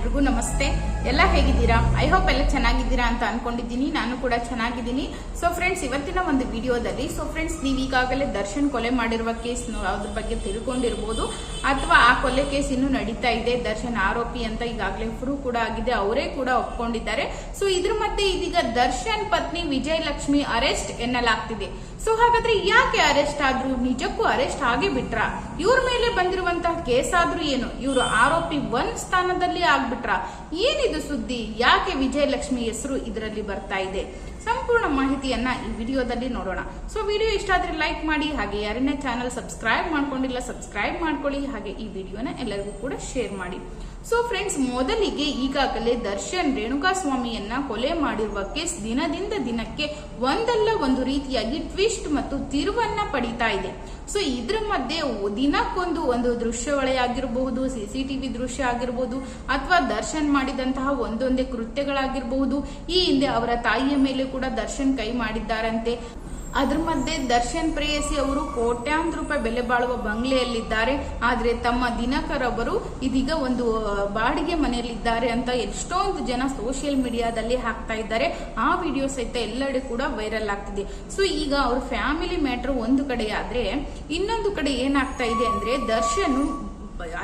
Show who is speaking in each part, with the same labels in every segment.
Speaker 1: ಎಲ್ರಿಗೂ ನಮಸ್ತೆ. ಎಲ್ಲ ಹೇಗಿದ್ದೀರಾ? ಐ ಹೋಪ್ ಎಲ್ಲ ಚೆನ್ನಾಗಿದ್ದೀರಾ ಅಂತ ಅನ್ಕೊಂಡಿದ್ದೀನಿ. ನಾನು ಕೂಡ ಚೆನ್ನಾಗಿದ್ದೀನಿ. ಸೊ ಫ್ರೆಂಡ್ಸ್ ಇವತ್ತಿನ ಒಂದು ವಿಡಿಯೋದಲ್ಲಿ ಸೊ ಫ್ರೆಂಡ್ಸ್ ನೀವು ಈಗಾಗಲೇ ದರ್ಶನ್ ಕೊಲೆ ಮಾಡಿರುವ ಕೇಸ್ ಅದ್ರ ಬಗ್ಗೆ ತಿಳ್ಕೊಂಡಿರ್ಬೋದು. ಅಥವಾ ಆ ಕೊಲೆ ಕೇಸ್ ಇನ್ನೂ ನಡೀತಾ ಇದೆ. ದರ್ಶನ್ ಆರೋಪಿ ಅಂತ ಈಗಾಗಲೇ ಪ್ರೂವ್ ಕೂಡ ಆಗಿದೆ. ಅವರೇ ಕೂಡ ಒಪ್ಕೊಂಡಿದ್ದಾರೆ. ಸೊ ಇದ್ರ ಮಧ್ಯೆ ಇದೀಗ ದರ್ಶನ್ ಪತ್ನಿ ವಿಜಯಲಕ್ಷ್ಮಿ ಅರೆಸ್ಟ್ ಎನ್ನಲಾಗ್ತಿದೆ. ಸೊ ಹಾಗಾದ್ರೆ ಯಾಕೆ ಅರೆಸ್ಟ್ ಆದ್ರು ನಿಜಕ್ಕೂ ಅರೆಸ್ಟ್ ಆಗಿ ಬಿಟ್ರ ಇವ್ರ ಮೇಲೆ ಬಂದಿರುವಂತಹ ಕೇಸ್ ಆದ್ರೂ ಏನು? ಇವರು ಆರೋಪಿ ಒನ್ ಸ್ಥಾನದಲ್ಲಿ ಆಗ್ಬಿಟ್ರ? ಏನಿದು ಸುದ್ದಿ? ಯಾಕೆ ವಿಜಯಲಕ್ಷ್ಮಿ ಹೆಸರು ಇದರಲ್ಲಿ ಬರ್ತಾ ಇದೆ? ಸಂಪೂರ್ಣ ಮಾಹಿತಿಯನ್ನ ಈ ವಿಡಿಯೋದಲ್ಲಿ ನೋಡೋಣ. ಸೊ ವಿಡಿಯೋ ಇಷ್ಟ ಆದ್ರೆ ಲೈಕ್ ಮಾಡಿ, ಹಾಗೆ ಯಾರನ್ನೇ ಚಾನಲ್ ಸಬ್ಸ್ಕ್ರೈಬ್ ಮಾಡ್ಕೊಂಡಿಲ್ಲ ಸಬ್ಸ್ಕ್ರೈಬ್ ಮಾಡ್ಕೊಳ್ಳಿ, ಹಾಗೆ ಈ ವಿಡಿಯೋನ ಎಲ್ಲರಿಗೂ ಕೂಡ ಶೇರ್ ಮಾಡಿ. ಸೊ ಫ್ರೆಂಡ್ಸ್ ಮೊದಲಿಗೆ ಈಗಾಗಲೇ ದರ್ಶನ್ ರೇಣುಕಾ ಸ್ವಾಮಿಯನ್ನ ಕೊಲೆ ಮಾಡಿರುವ ಕೇಸ್ ದಿನದಿಂದ ದಿನಕ್ಕೆ ಒಂದಲ್ಲ ಒಂದು ರೀತಿಯಾಗಿ ಟ್ವಿಸ್ಟ್ ಮತ್ತು ತಿರುವನ್ನ ಪಡಿತಾ ಇದೆ. ಸೊ ಇದ್ರ ಮಧ್ಯೆ ದಿನಕ್ಕೊಂದು ಒಂದು ದೃಶ್ಯವಳೆ ಆಗಿರಬಹುದು ಸಿಸಿಟಿವಿ ದೃಶ್ಯ ಆಗಿರಬಹುದು ಅಥವಾ ದರ್ಶನ್ ಮಾಡಿದಂತಹ ಒಂದೊಂದೇ ಕೃತ್ಯಗಳಾಗಿರಬಹುದು, ಈ ಹಿಂದೆ ಅವರ ತಾಯಿಯ ಮೇಲೆ ಕೂಡ ದರ್ಶನ್ ಕೈ ಮಾಡಿದ್ದಾರಂತೆ. ಅದ್ರ ಮಧ್ಯೆ ದರ್ಶನ್ ಪ್ರೇಯಸಿ ಅವರು ಕೋಟ್ಯಾಂತರ ರೂಪಾಯಿ ಬೆಲೆ ಬಾಳುವ ಬಂಗ್ಲೆಯಲ್ಲಿದ್ದಾರೆ. ಆದ್ರೆ ತಮ್ಮ ದಿನಕರ್ ಅವರು ಇದೀಗ ಒಂದು ಬಾಡಿಗೆ ಮನೆಯಲ್ಲಿದ್ದಾರೆ ಅಂತ ಎಷ್ಟೊಂದು ಜನ ಸೋಷಿಯಲ್ ಮೀಡಿಯಾದಲ್ಲಿ ಹಾಕ್ತಾ ಇದ್ದಾರೆ. ಆ ವಿಡಿಯೋ ಸಹಿತ ಎಲ್ಲೆಡೆ ಕೂಡ ವೈರಲ್ ಆಗ್ತಿದೆ. ಸೊ, ಈಗ ಅವ್ರ ಫ್ಯಾಮಿಲಿ ಮ್ಯಾಟರ್ ಒಂದು ಕಡೆ ಆದ್ರೆ ಇನ್ನೊಂದು ಕಡೆ ಏನಾಗ್ತಾ ಇದೆ ಅಂದ್ರೆ ದರ್ಶನ್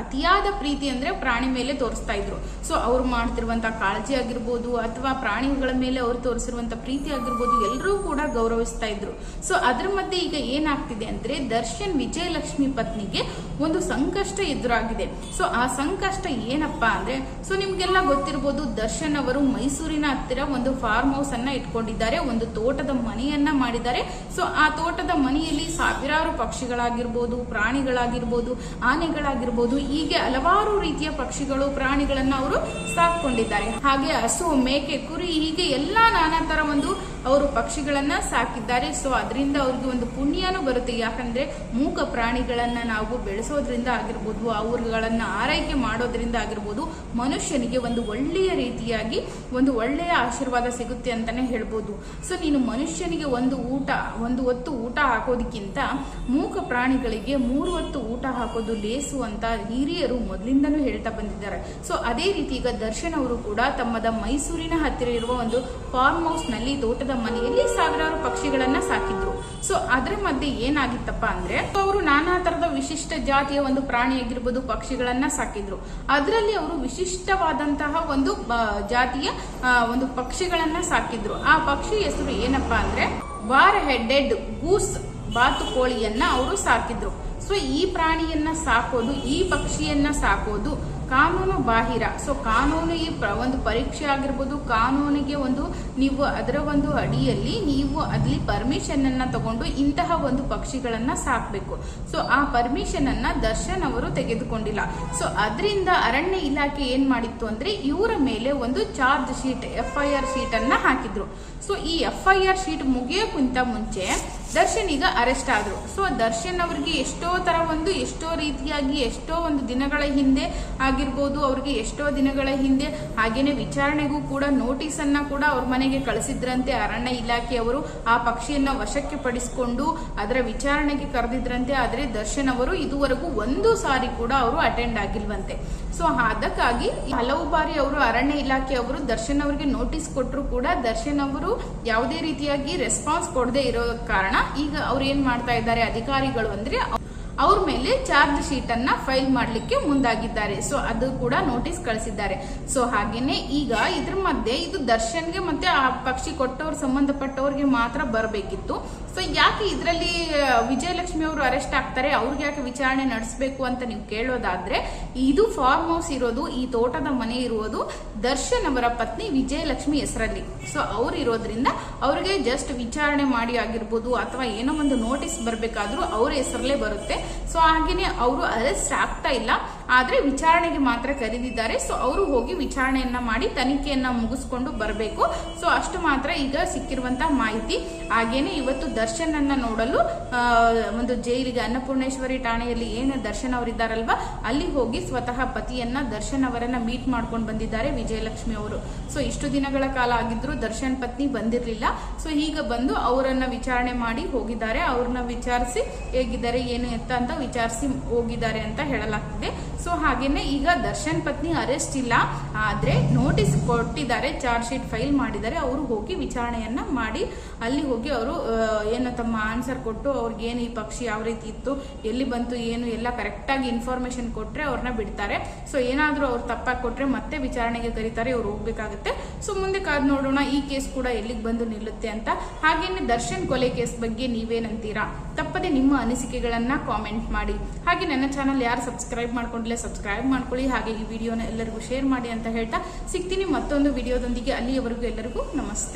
Speaker 1: ಅತಿಯಾದ ಪ್ರೀತಿ ಅಂದ್ರೆ ಪ್ರಾಣಿ ಮೇಲೆ ತೋರಿಸ್ತಾ ಇದ್ರು. ಸೊ ಅವ್ರು ಮಾಡ್ತಿರುವಂತ ಕಾಳಜಿ ಆಗಿರ್ಬೋದು ಅಥವಾ ಪ್ರಾಣಿಗಳ ಮೇಲೆ ಅವ್ರು ತೋರಿಸಿರುವಂತ ಪ್ರೀತಿ ಆಗಿರ್ಬೋದು ಎಲ್ಲರೂ ಕೂಡ ಗೌರವಿಸ್ತಾ ಇದ್ರು. ಸೊ ಅದ್ರ ಮಧ್ಯೆ ಈಗ ಏನಾಗ್ತಿದೆ ಅಂದ್ರೆ ದರ್ಶನ್ ವಿಜಯಲಕ್ಷ್ಮಿ ಪತ್ನಿಗೆ ಒಂದು ಸಂಕಷ್ಟ ಎದುರಾಗಿದೆ. ಸೊ ಆ ಸಂಕಷ್ಟ ಏನಪ್ಪಾ ಅಂದ್ರೆ ಸೊ ನಿಮ್ಗೆಲ್ಲ ಗೊತ್ತಿರ್ಬೋದು ದರ್ಶನ್ ಅವರು ಮೈಸೂರಿನ ಹತ್ತಿರ ಒಂದು ಫಾರ್ಮ್ ಹೌಸ್ ಅನ್ನ ಇಟ್ಕೊಂಡಿದ್ದಾರೆ, ಒಂದು ತೋಟದ ಮನೆಯನ್ನ ಮಾಡಿದ್ದಾರೆ. ಸೊ ಆ ತೋಟದ ಮನೆಯಲ್ಲಿ ಸಾವಿರಾರು ಪಕ್ಷಿಗಳಾಗಿರ್ಬೋದು, ಪ್ರಾಣಿಗಳಾಗಿರ್ಬೋದು, ಆನೆಗಳಾಗಿರ್ಬೋದು ಹೀಗೆ ಹಲವಾರು ರೀತಿಯ ಪಕ್ಷಿಗಳು, ಪ್ರಾಣಿಗಳನ್ನ ಅವರು ಸಾಕೊಂಡಿದ್ದಾರೆ ಹಾಗೆ ಹಸು, ಮೇಕೆ, ಕುರಿ, ಹೀಗೆ ಎಲ್ಲಾ ನಾನಾ ತರ ಒಂದು ಅವರು ಪಕ್ಷಿಗಳನ್ನ ಸಾಕಿದ್ದಾರೆ. ಸೊ ಅದರಿಂದ ಅವ್ರಿಗೆ ಒಂದು ಪುಣ್ಯನೂ ಬರುತ್ತೆ. ಯಾಕಂದ್ರೆ ಮೂಕ ಪ್ರಾಣಿಗಳನ್ನ ನಾವು ಬೆಳೆಸೋದ್ರಿಂದ ಆಗಿರ್ಬೋದು ಅವ್ರಗಳನ್ನ ಆರೈಕೆ ಮಾಡೋದ್ರಿಂದ ಆಗಿರ್ಬೋದು, ಮನುಷ್ಯನಿಗೆ ಒಂದು ಒಳ್ಳೆಯ ರೀತಿಯಾಗಿ ಒಂದು ಒಳ್ಳೆಯ ಆಶೀರ್ವಾದ ಸಿಗುತ್ತೆ ಅಂತಾನೆ ಹೇಳ್ಬೋದು. ಸೊ ನೀನು ಮನುಷ್ಯನಿಗೆ ಒಂದು ಊಟ, ಒಂದು ಹೊತ್ತು ಊಟ ಹಾಕೋದಕ್ಕಿಂತ ಮೂಕ ಪ್ರಾಣಿಗಳಿಗೆ ಮೂರು ಹೊತ್ತು ಊಟ ಹಾಕೋದು ಲೇಸು ಅಂತ ಹಿರಿಯರು ಮೊದಲಿಂದನೂ ಹೇಳ್ತಾ ಬಂದಿದ್ದಾರೆ. ಸೊ ಅದೇ ರೀತಿ ಈಗ ದರ್ಶನ್ ಅವರು ಕೂಡ ತಮ್ಮದ ಮೈಸೂರಿನ ಹತ್ತಿರ ಇರುವ ಒಂದು ಫಾರ್ಮ್ ಹೌಸ್ನಲ್ಲಿ ತೋಟದ ಮನೆಯಲ್ಲಿ ಸಾವಿರಾರು ಪಕ್ಷಿಗಳನ್ನ ಸಾಕಿದ್ರು. ಸೊ ಅದ್ರ ಮಧ್ಯೆ ಏನಾಗಿತ್ತಪ್ಪ ಅಂದ್ರೆ, ಅವರು ನಾನಾ ತರದ ವಿಶಿಷ್ಟ ಜಾತಿಯ ಒಂದು ಪ್ರಾಣಿ ಆಗಿರ್ಬೋದು ಪಕ್ಷಿಗಳನ್ನ ಸಾಕಿದ್ರು. ಅದರಲ್ಲಿ ಅವರು ವಿಶಿಷ್ಟವಾದಂತಹ ಒಂದು ಜಾತಿಯ ಒಂದು ಪಕ್ಷಿಗಳನ್ನ ಸಾಕಿದ್ರು. ಆ ಪಕ್ಷಿ ಹೆಸರು ಏನಪ್ಪಾ ಅಂದ್ರೆ ವಾರ್ ಹೆಡೆಡ್ ಗೂಸ್ ಬಾತುಕೋಳಿಯನ್ನ ಅವರು ಸಾಕಿದ್ರು. ಸೊ ಈ ಪ್ರಾಣಿಯನ್ನ ಸಾಕೋದು, ಈ ಪಕ್ಷಿಯನ್ನ ಸಾಕೋದು ಕಾನೂನು ಬಾಹಿರ. ಸೊ ಕಾನೂನು ಈ ಒಂದು ಪರೀಕ್ಷೆ ಆಗಿರ್ಬೋದು, ಕಾನೂನಿಗೆ ಒಂದು ನೀವು ಅದರ ಒಂದು ಅಡಿಯಲ್ಲಿ ನೀವು ಅಲ್ಲಿ ಪರ್ಮಿಷನ್ ಅನ್ನ ತಗೊಂಡು ಇಂತಹ ಒಂದು ಪಕ್ಷಿಗಳನ್ನ ಸಾಕ್ಬೇಕು. ಸೊ ಆ ಪರ್ಮಿಷನ್ ಅನ್ನ ದರ್ಶನ್ ಅವರು ತೆಗೆದುಕೊಂಡಿಲ್ಲ. ಸೊ ಅದರಿಂದ ಅರಣ್ಯ ಇಲಾಖೆ ಏನ್ ಮಾಡಿತ್ತು ಅಂದ್ರೆ, ಇವರ ಮೇಲೆ ಒಂದು charge sheet F I R sheet ಅನ್ನ ಹಾಕಿದ್ರು. ಸೊ ಈ ಎಫ್ ಐ ಆರ್ ಶೀಟ್ ಮುಗಿಯೋಕ್ಕಿಂತ ಮುಂಚೆ ದರ್ಶನ್ ಈಗ ಅರೆಸ್ಟ್ ಆದ್ರು. ಸೊ ದರ್ಶನ್ ಅವ್ರಿಗೆ ಎಷ್ಟೋ ತರ ಒಂದು, ಎಷ್ಟೋ ರೀತಿಯಾಗಿ ಎಷ್ಟೋ ಒಂದು ದಿನಗಳ ಹಿಂದೆ ಆಗಿರ್ಬೋದು, ಅವ್ರಿಗೆ ಎಷ್ಟೋ ದಿನಗಳ ಹಿಂದೆ ಹಾಗೇನೆ ವಿಚಾರಣೆಗೂ ಕೂಡ ನೋಟಿಸ್ ಅನ್ನ ಕೂಡ ಅವ್ರ ಮನೆಗೆ ಕಳಿಸಿದ್ರಂತೆ ಅರಣ್ಯ ಇಲಾಖೆಯವರು. ಆ ಪಕ್ಷಿಯನ್ನ ವಶಕ್ಕೆ ಪಡಿಸಿಕೊಂಡು ಅದರ ವಿಚಾರಣೆಗೆ ಕರೆದಿದ್ರಂತೆ. ಆದ್ರೆ ದರ್ಶನ್ ಅವರು ಇದುವರೆಗೂ ಒಂದು ಸಾರಿ ಕೂಡ ಅವರು ಅಟೆಂಡ್ ಆಗಿಲ್ವಂತೆ. ಸೊ ಅದಕ್ಕಾಗಿ ಹಲವು ಬಾರಿ ಅವರು ಅರಣ್ಯ ಇಲಾಖೆಯವರು ದರ್ಶನ್ ಅವರಿಗೆ ನೋಟಿಸ್ ಕೊಟ್ಟರು ಕೂಡ ದರ್ಶನ್ ಅವರು ಯಾವುದೇ ರೀತಿಯಾಗಿ ರೆಸ್ಪಾನ್ಸ್ ಕೊಡದೆ ಇರೋ ಕಾರಣ ಈಗ ಅವ್ರು ಏನ್ ಮಾಡ್ತಾ ಇದ್ದಾರೆ ಅಧಿಕಾರಿಗಳು ಅಂದ್ರೆ ಅವ್ರ ಮೇಲೆ ಚಾರ್ಜ್ ಶೀಟ್ ಅನ್ನ ಫೈಲ್ ಮಾಡಲಿಕ್ಕೆ ಮುಂದಾಗಿದ್ದಾರೆ. ಸೊ ಅದು ಕೂಡ ನೋಟಿಸ್ ಕಳಿಸಿದ್ದಾರೆ. ಸೊ ಹಾಗೇನೆ ಈಗ ಇದ್ರ ಮಧ್ಯೆ ಇದು ದರ್ಶನ್ಗೆ ಮತ್ತೆ ಆ ಪಕ್ಷಿ ಕೊಟ್ಟವ್ರ ಸಂಬಂಧಪಟ್ಟವ್ರಿಗೆ ಮಾತ್ರ ಬರಬೇಕಿತ್ತು. ಸೊ ಯಾಕೆ ಇದರಲ್ಲಿ ವಿಜಯಲಕ್ಷ್ಮಿ ಅವರು ಅರೆಸ್ಟ್ ಆಗ್ತಾರೆ? ಅವ್ರಿಗೆ ಯಾಕೆ ವಿಚಾರಣೆ ನಡೆಸಬೇಕು ಅಂತ ನೀವು ಕೇಳೋದಾದ್ರೆ, ಇದು ಫಾರ್ಮ್ ಹೌಸ್ ಇರೋದು, ಈ ತೋಟದ ಮನೆ ಇರುವುದು ದರ್ಶನ್ ಅವರ ಪತ್ನಿ ವಿಜಯಲಕ್ಷ್ಮಿ ಹೆಸರಲ್ಲಿ. ಸೊ ಅವ್ರು ಇರೋದ್ರಿಂದ ಅವ್ರಿಗೆ ಜಸ್ಟ್ ವಿಚಾರಣೆ ಮಾಡಿ ಆಗಿರ್ಬೋದು ಅಥವಾ ಏನೋ ಒಂದು ನೋಟಿಸ್ ಬರಬೇಕಾದ್ರೂ ಅವ್ರ ಹೆಸರಲ್ಲೇ ಬರುತ್ತೆ. ಸೊ ಹಾಗೇನೆ ಅವರು ಅರೆಸ್ಟ್ ಆಗ್ತಾ ಇಲ್ಲ. ಆದ್ರೆ ವಿಚಾರಣೆಗೆ ಮಾತ್ರ ಕರೆದಿದ್ದಾರೆ. ಸೊ ಅವರು ಹೋಗಿ ವಿಚಾರಣೆಯನ್ನ ಮಾಡಿ ತನಿಖೆಯನ್ನ ಮುಗಿಸ್ಕೊಂಡು ಬರಬೇಕು. ಸೊ ಅಷ್ಟು ಮಾತ್ರ ಈಗ ಸಿಕ್ಕಿರುವಂತಹ ಮಾಹಿತಿ. ಹಾಗೇನೆ ಇವತ್ತು ದರ್ಶನ್ ಅನ್ನ ನೋಡಲು ಒಂದು ಜೈಲಿಗೆ ಅನ್ನಪೂರ್ಣೇಶ್ವರಿ ಠಾಣೆಯಲ್ಲಿ ಏನು ದರ್ಶನ್ ಅವರಿದ್ದಾರಲ್ವಾ? ಅಲ್ಲಿ ಹೋಗಿ ಸ್ವತಃ ಪತಿಯನ್ನ ದರ್ಶನ್ ಅವರನ್ನ ಮೀಟ್ ಮಾಡ್ಕೊಂಡು ಬಂದಿದ್ದಾರೆ ವಿಜಯಲಕ್ಷ್ಮಿ ಅವರು. ಸೊ ಇಷ್ಟು ದಿನಗಳ ಕಾಲ ಆಗಿದ್ರು ದರ್ಶನ್ ಪತ್ನಿ ಬಂದಿರಲಿಲ್ಲ. ಸೊ ಈಗ ಬಂದು ಅವರನ್ನ ವಿಚಾರಣೆ ಮಾಡಿ ಹೋಗಿದ್ದಾರೆ. ಅವ್ರನ್ನ ವಿಚಾರಿಸಿ ಹೇಗಿದ್ದಾರೆ, ಏನು ಎತ್ತ ಅಂತ ವಿಚಾರಿಸಿ ಹೋಗಿದ್ದಾರೆ ಅಂತ ಹೇಳಲಾಗ್ತಿದೆ. ಸೊ ಹಾಗೇನೆ ಈಗ ದರ್ಶನ್ ಪತ್ನಿ ಅರೆಸ್ಟ್ ಇಲ್ಲ. ಆದ್ರೆ ನೋಟಿಸ್ ಕೊಟ್ಟಿದ್ದಾರೆ, ಚಾರ್ಜ್ ಶೀಟ್ ಫೈಲ್ ಮಾಡಿದ್ದಾರೆ. ಅವರು ಹೋಗಿ ವಿಚಾರಣೆಯನ್ನ ಮಾಡಿ, ಅಲ್ಲಿ ಹೋಗಿ ಅವರು ಏನು ತಮ್ಮ ಆನ್ಸರ್ ಕೊಟ್ಟು ಅವ್ರಿಗೆ ಏನು ಈ ಪಕ್ಷಿ ಯಾವ ರೀತಿ ಇತ್ತು, ಎಲ್ಲಿ ಬಂತು, ಏನು, ಎಲ್ಲ ಕರೆಕ್ಟ್ ಆಗಿ ಇನ್ಫಾರ್ಮೇಶನ್ ಕೊಟ್ರೆ ಅವ್ರನ್ನ ಬಿಡ್ತಾರೆ. ಸೊ ಏನಾದ್ರೂ ಅವ್ರು ತಪ್ಪಾಗಿ ಕೊಟ್ರೆ ಮತ್ತೆ ವಿಚಾರಣೆಗೆ ಕರೀತಾರೆ, ಇವ್ರು ಹೋಗ್ಬೇಕಾಗುತ್ತೆ. ಸೊ ಮುಂದೆ ಕಾದ್ ನೋಡೋಣ, ಈ ಕೇಸ್ ಕೂಡ ಎಲ್ಲಿಗೆ ಬಂದು ನಿಲ್ಲುತ್ತೆ ಅಂತ. ಹಾಗೇನೆ ದರ್ಶನ್ ಕೊಲೆ ಕೇಸ್ ಬಗ್ಗೆ ನೀವೇನಂತೀರಾ? ತಪ್ಪದೆ ನಿಮ್ಮ ಅನಿಸಿಕೆಗಳನ್ನ ಕಾಮೆಂಟ್ ಮಾಡಿ. ಹಾಗೆ ನನ್ನ ಚಾನಲ್ ಯಾರು ಸಬ್ಸ್ಕ್ರೈಬ್ ಮಾಡ್ಕೊಂಡಿಲ್ಲ ಸಬ್ಸ್ಕ್ರೈಬ್ ಮಾಡ್ಕೊಳ್ಳಿ. ಹಾಗೆ ಈ ವಿಡಿಯೋನ ಎಲ್ಲರಿಗೂ ಶೇರ್ ಮಾಡಿ ಅಂತ ಹೇಳ್ತಾ ಸಿಗ್ತೀನಿ. ಮತ್ತೊಂದು ವಿಡಿಯೋದೊಂದಿಗೆ ಅಲ್ಲಿಯವರೆಗೂ ಎಲ್ಲರಿಗೂ ನಮಸ್ತೆ.